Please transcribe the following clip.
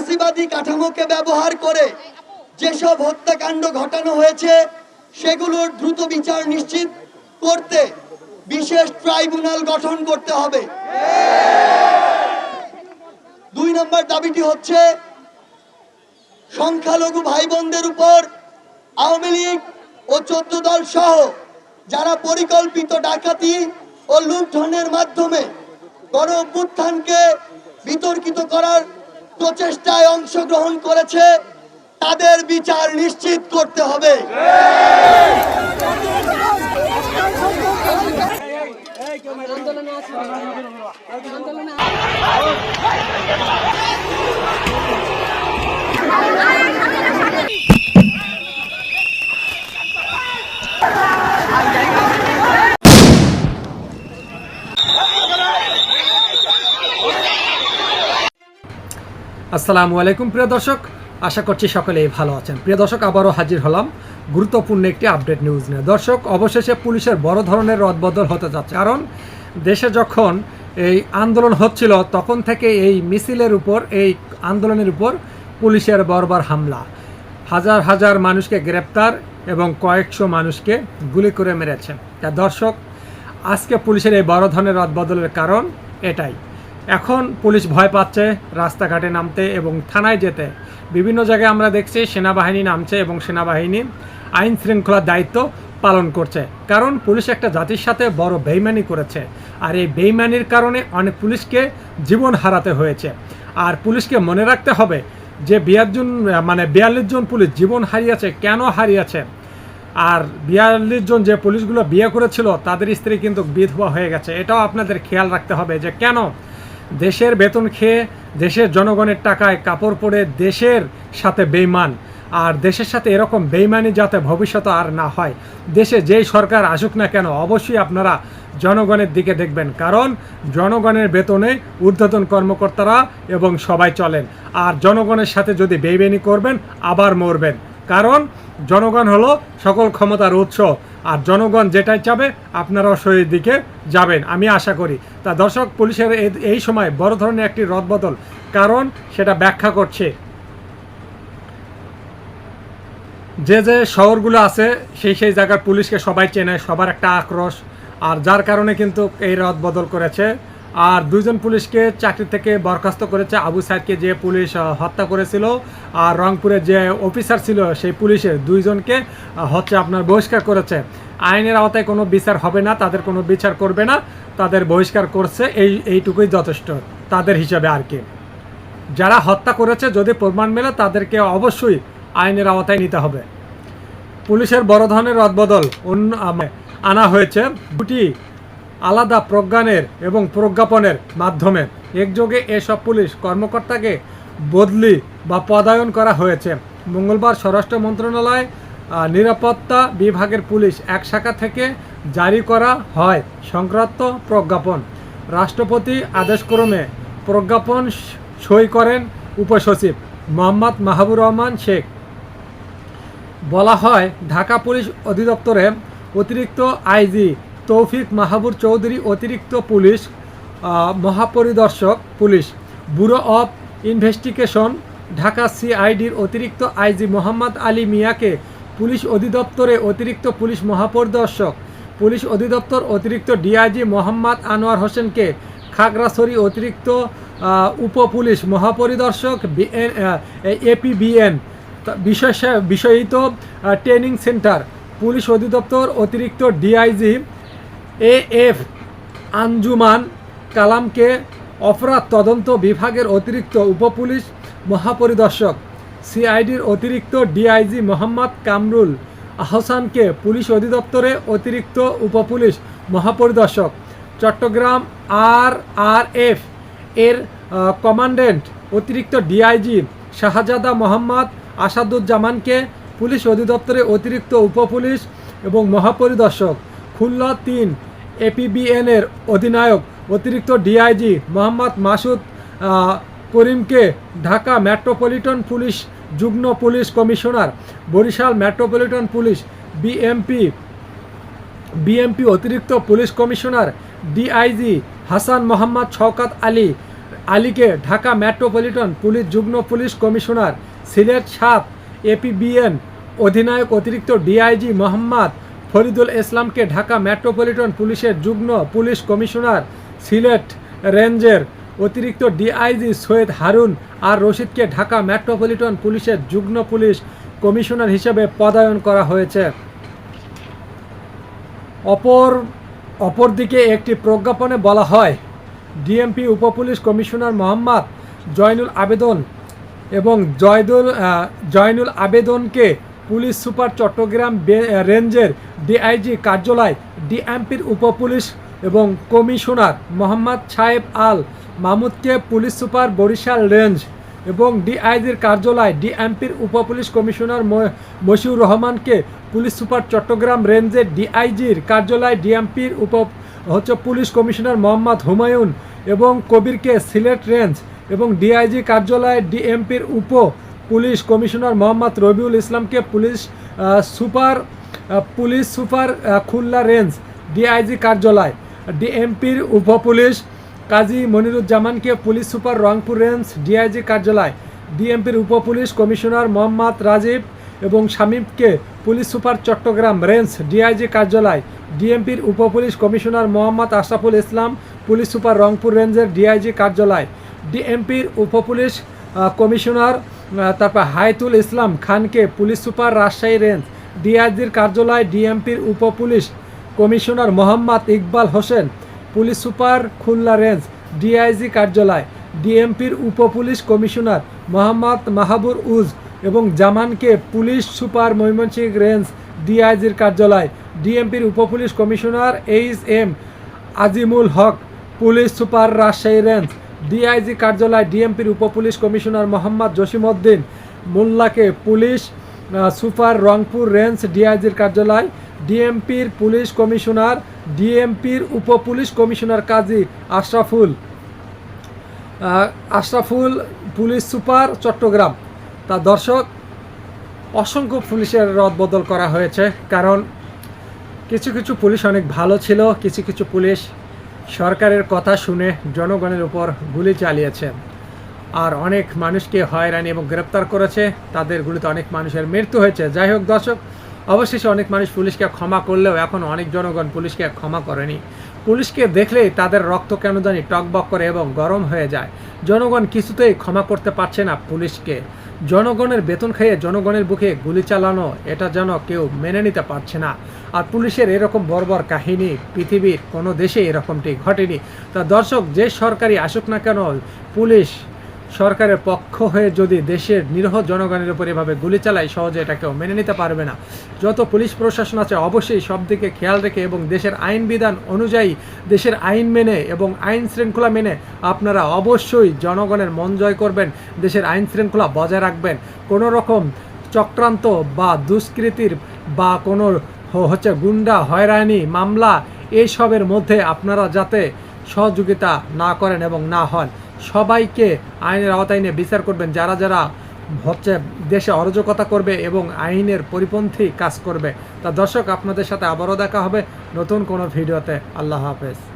ফ্যাসিবাদী কাঠামোকে ব্যবহার করে যেসব হত্যাকাণ্ড ঘটানো হয়েছে, সেগুলোর দ্রুত বিচার নিশ্চিত করতে বিশেষ ট্রাইব্যুনাল গঠন করতে হবে। দুই নম্বর দাবিটি হচ্ছে, সংখ্যালঘু ভাই বোনদের উপর আওয়ামী লীগ ও চোদ্দ দল সহ যারা পরিকল্পিত ডাকাতি ও লুণ্ঠনের মাধ্যমে গণ অভ্যুত্থানকে বিতর্কিত করার প্রচেষ্টায় অংশগ্রহণ করেছে তাদের বিচার নিশ্চিত করতে হবে। আন্দোলনে আসসালামু আলাইকুম, প্রিয় দর্শক। আশা করছি সকলেই ভালো আছেন। প্রিয় দর্শক, আবারও হাজির হলাম গুরুত্বপূর্ণ একটি আপডেট নিউজ নিয়ে। দর্শক, অবশেষে পুলিশের বড় ধরনের রদবদল হতে যাচ্ছে। কারণ, দেশে যখন এই আন্দোলন হচ্ছিল, তখন থেকে এই মিছিলের উপর, এই আন্দোলনের উপর পুলিশের বরবার হামলা। হাজার হাজার মানুষকে গ্রেপ্তার এবং কয়েকশো মানুষকে গুলি করে মেরেছে। তা দর্শক, আজকে পুলিশের এই বড় ধরনের রদবদলের কারণ এটাই। এখন পুলিশ ভয় পাচ্ছে, রাস্তাঘাটে নামতে এবং থানায় যেতে। বিভিন্ন জায়গায় আমরা দেখছি সেনাবাহিনী নামছে এবং সেনাবাহিনী আইন শৃঙ্খলার দায়িত্ব পালন করছে। কারণ পুলিশ একটা জাতির সাথে বড় বেইমানি করেছে। আর এই বেইমানির কারণে অনেক পুলিশকে জীবন হারাতে হয়েছে। আর পুলিশকে মনে রাখতে হবে যে বিয়ার জন মানে বিয়াল্লিশ জন পুলিশ জীবন হারিয়েছে, কেন হারিয়েছে? আর বিয়াল্লিশ জন যে পুলিশগুলো বিয়ে করেছিল, তাদের স্ত্রী কিন্তু বিধবা হয়ে গেছে। এটাও আপনাদের খেয়াল রাখতে হবে যে কেন দেশের বেতন খেয়ে দেশের জনগণের টাকায় কাপড় পরে দেশের সাথে বেইমান আর দেশের সাথে এরকম বেইমানি যাতে ভবিষ্যতে আর না হয়, দেশে যেই সরকার আসুক না কেন, অবশ্যই আপনারা জনগণের দিকে দেখবেন। কারণ জনগণের বেতনে ঊর্ধ্বতন কর্মকর্তারা এবং সবাই চলেন। আর জনগণের সাথে যদি বেইমানি করবেন, আবার মরবেন। কারণ জনগণ হলো সকল ক্ষমতার উৎস। আর জনগণ যেটাই চাবে, আপনারাও সেই দিকে যাবেন। আমি আশা করি। তা দর্শক, পুলিশের এই- সময় বড় ধরনের একটি রদবদল, কারণ সেটা ব্যাখ্যা করছে। যে যে শহরগুলো আছে, সেই সেই জায়গার পুলিশকে সবাই চেনে, সবার একটা আক্রোশ। আর যার কারণে কিন্তু এই রদ বদল করেছে আর দুইজন পুলিশকে চাকরি থেকে বরখাস্ত করেছে। আবু সাইদকে যে পুলিশ হত্যা করেছিল আর রংপুরে যে অফিসার ছিল সেই পুলিশের দুইজনকে হচ্ছে আপনার বহিষ্কার করেছে। আইনের আওতায় কোনো বিচার হবে না, তাদের কোনো বিচার করবে না, তাদের বহিষ্কার করছে, এই, এইটুকুই যথেষ্ট তাদের হিসাবে আর কি। যারা হত্যা করেছে, যদি প্রমাণ মেলে, তাদেরকে অবশ্যই আইনের আওতায় নিতে হবে। পুলিশের বড় ধরনের রদবদল অন্য আনা হয়েছে। দুটি আলাদা প্রজ্ঞানের এবং প্রজ্ঞাপনের মাধ্যমে। একযোগে এসব পুলিশ কর্মকর্তাকে বদলি বা পদায়ন করা হয়েছে। মঙ্গলবার স্বরাষ্ট্র মন্ত্রণালয় নিরাপত্তা বিভাগের পুলিশ এক শাখা থেকে জারি করা হয় সংক্রান্ত প্রজ্ঞাপন। রাষ্ট্রপতি আদেশক্রমে প্রজ্ঞাপন সই করেন উপসচিব মোহাম্মদ মাহবুর রহমান শেখ। বলা হয়, ঢাকা পুলিশ অধিদপ্তরে অতিরিক্ত আইজি তৌফিক মাহাবুর চৌধুরী অতিরিক্ত police মহাপরিদর্শক police. Bureau of Investigation Dhaka সিআইডির অতিরিক্ত আইজি মোহাম্মদ আলী মিয়াকে পুলিশ অধিদপ্তরে অতিরিক্ত পুলিশ মহাপরিদর্শক পুলিশ অধিদপ্তর অতিরিক্ত ডিআইজি মোহাম্মদ আনোয়ার হোসেনকে খাগড়াছড়ি অতিরিক্ত আহ, উপপুলিশ মহাপরিদর্শক বিএন এপিবিএন বিষয় বিষয়িত ট্রেনিং সেন্টার পুলিশ অধিদপ্তর অতিরিক্ত ডিআইজি এ এফ আঞ্জুমান কালামকে অপরাধ তদন্ত বিভাগের অতিরিক্ত উপপুলিশ মহাপরিদর্শক, সিআইডির অতিরিক্ত ডিআইজি মোহাম্মদ কামরুল আহসানকে পুলিশ অধিদপ্তরে অতিরিক্ত উপপুলিশ মহাপরিদর্শক, চট্টগ্রাম আর আর এফ এর কমান্ডেন্ট অতিরিক্ত ডিআইজি শাহজাদা মোহাম্মদ আসাদুজ্জামানকে পুলিশ অধিদপ্তরে অতিরিক্ত উপপুলিশ এবং মহাপরিদর্শক, খুলনা তিন এপিবিএনের অধিনায়ক অতিরিক্ত ডিআইজি মোহাম্মদ মাসুদ করিমকে ঢাকা মেট্রোপলিটন পুলিশ যুগ্ম police commissioner, Barishal metropolitan police BMP BMP অতিরিক্ত police commissioner DIG Hasan Mohammad Shawkat Ali, আলীকে ঢাকা মেট্রোপলিটন পুলিশ যুগ্ম পুলিশ কমিশনার সিলেট সাত এপিবিএন অধিনায়ক অতিরিক্ত ডিআইজি মোহাম্মদ ফরিদুল ইসলামকে ঢাকা মেট্রোপলিটন পুলিশের যুগ্ম পুলিশ কমিশনার, সিলেট রেঞ্জের অতিরিক্ত ডিআইজি সৈয়দ হারুন আর রশিদকে ঢাকা মেট্রোপলিটন পুলিশের যুগ্ম পুলিশ কমিশনার হিসেবে পদায়ন করা হয়েছে। অপর, অপরদিকে একটি প্রজ্ঞাপনে বলা হয়, ডিএমপি উপপুলিশ কমিশনার মোহাম্মদ জয়নুল আবেদন এবং জয়দুল জয়নুল আবেদনকে পুলিশ সুপার চট্টগ্রাম রেঞ্জের ডিআইজি কার্যালয়, ডিএমপির উপপুলিশ এবং কমিশনার মোহাম্মদ সাহেব আল মাহমুদকে পুলিশ সুপার বরিশাল রেঞ্জ এবং ডিআইজির কার্যালয়, ডিএমপির উপপুলিশ কমিশনার মশিউর রহমানকে পুলিশ সুপার চট্টগ্রাম রেঞ্জের ডিআইজির কার্যালয়, ডিএমপির উপ হচ্ছে পুলিশ কমিশনার মোহাম্মদ হুমায়ুন এবং কবিরকে সিলেট রেঞ্জ এবং ডিআইজি কার্যালয়, ডিএমপির উপ পুলিশ কমিশনার মোহাম্মদ রবিউল ইসলামকে police super police super Khulna range DIG কার্যালয়, ডিএমপির উপপুলিশ Kazi মনিরুজ্জামানকে police super Rangpur range DIG কার্যালয়, ডিএমপির উপপুলিশ কমিশনার মোহাম্মদ রাজীব এবং শামীমকে police super Chattogram range DIG কার্যালয়, ডিএমপির উপপুলিশ commissioner Mohammad Ashraful Islam police super Rangpur রেঞ্জের ডিআইজি কার্যালয়, ডিএমপির উপপুলিশ কমিশনার তারপর হায়তুল ইসলাম খানকে পুলিশ সুপার রাজশাহী রেঞ্জ, ডিআইজির কার্যালয়, ডিএমপির উপপুলিশ commissioner Mohammad Iqbal Hossain, police super Khulna range, DIG কার্যালয়, ডিএমপির উপপুলিশ কমিশনার মোহাম্মদ মাহাবুর উজ এবং জামানকে পুলিশ সুপার ময়মনসিংহ রেঞ্জ, ডিআইজির কার্যালয়, ডিএমপির উপপুলিশ commissioner H M Azimul Haque, police super Rajshahi range DIG কার্যালয় ডিএমপির উপপুলিশ কমিশনার মোহাম্মদ জসিমউদ্দিন মোল্লাকে পুলিশ সুপার রংপুর রেঞ্জ ডিআইজির কার্যালয়, ডিএমপির পুলিশ কমিশনার, ডিএমপির উপপুলিশ commissioner Kazi Ashraful Ashraful police super Chattogram. তা দর্শক, অসংখ্য পুলিশের রদবদল করা হয়েছে, কারণ কিছু কিছু পুলিশ অনেক ভালো ছিল, কিছু কিছু পুলিশ সরকারের কথা শুনে জনগণের উপর গুলি চালিয়েছে। আর অনেক মানুষকে হয়রানি এবং গ্রেপ্তার করেছে। তাদের গুলিতে অনেক মানুষের মৃত্যু হয়েছে। যাই হোক দর্শক, অবশেষে অনেক মানুষ পুলিশকে ক্ষমা করলেও এখন অনেক জনগণ পুলিশকে ক্ষমা করেনি। পুলিশকে দেখলেই তাদের রক্ত কেন জানি টকবক করে এবং গরম হয়ে যায়। জনগণ কিছুতেই ক্ষমা করতে পারছে না পুলিশকে। জনগণের বেতন খাইয়ে জনগণের বুকে গুলি চালানো, এটা যেন কেউ মেনে নিতে পারছে না। আর পুলিশের এরকম বর্বর কাহিনী, পৃথিবীর কোনো দেশে এরকমটি ঘটেনি। তা দর্শক, যে সরকারি আসুক না কেন, পুলিশ সরকারের পক্ষ হয়ে যদি দেশের নিরহ জনগণের উপর এভাবে গুলি চালায়, সহজে এটা কেউ মেনে নিতে পারবে না। যত পুলিশ প্রশাসন আছে, অবশ্যই সব দিকে খেয়াল রেখে এবং দেশের আইন বিধান অনুযায়ী দেশের আইন মেনে এবং আইন শৃঙ্খলা মেনে আপনারা অবশ্যই জনগণের মন জয় করবেন, দেশের আইন শৃঙ্খলা বজায় রাখবেন। কোনো রকম চক্রান্ত বা দুষ্কৃতির বা কোনো হচ্ছে গুন্ডা, হয়রানি, মামলা এইসবের মধ্যে আপনারা যাতে সহযোগিতা না করেন এবং না হন। সবাইকে আইনের আওতায় নিয়ে বিচার করবেন। যারা যারা হচ্ছে দেশে অরাজকতা করবে এবং আইনের পরিপন্থী কাজ করবে। তা দর্শক, আপনাদের সাথে আবারও দেখা হবে নতুন কোনো ভিডিওতে। আল্লাহ হাফেজ।